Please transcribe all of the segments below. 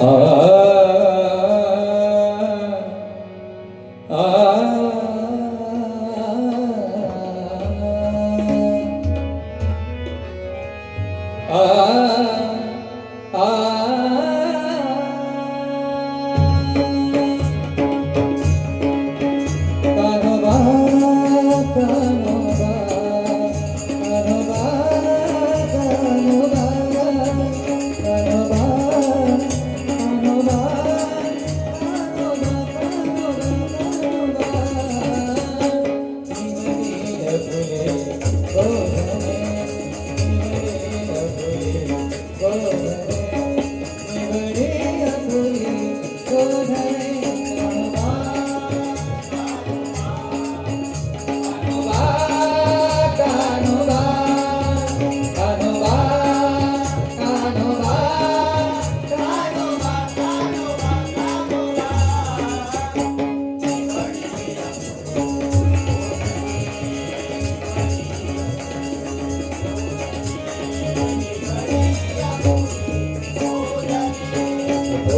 Ah. Dulu.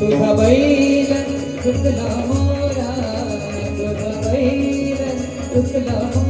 तुझा बैल चुकला मोरा तुझा बैल चुकला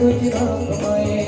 তুই রকমায়ে